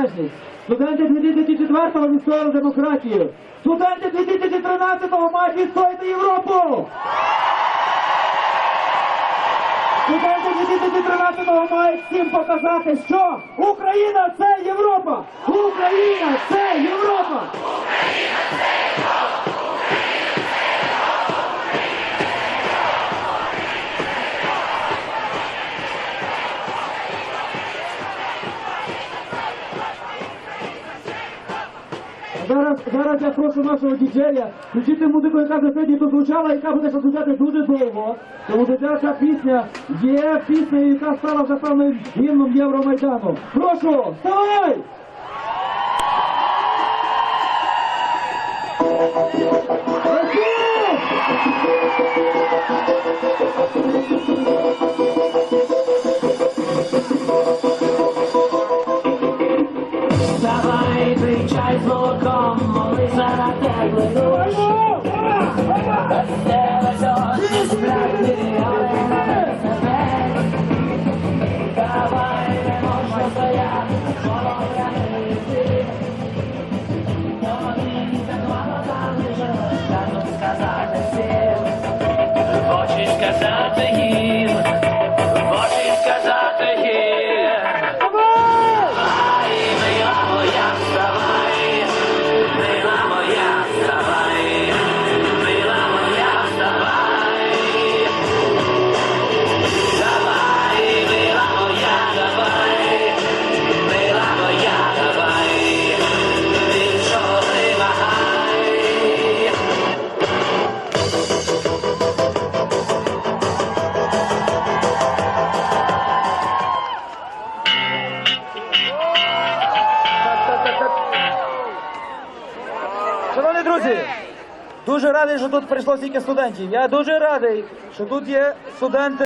незалежність. Студенти 2004-го відстояли демократію. Студенти 2013-го мають відстояти Європу. Студенти 2013-го мають всім показати, що Україна це Європа! Україна це Європа! Зараз, зараз я прошу нашого діджея включити музику, яка за сьогодні тут звучала, яка буде звучати дуже довго. Тому що ця пісня є пісня, яка стала вже певним гімном Євромайдану. Прошу, вставай! Ось! Чай з молоком, моли за тебе душ. Тебе дощ, справді, але не себе. Давай не можна стояти, полонити. Тобі так мало залишилось, кажу сказати всім. Хочеш сказати їм, Шановні друзі, дуже радий, що тут прийшло стільки студентів. Я дуже радий, що тут є студенти.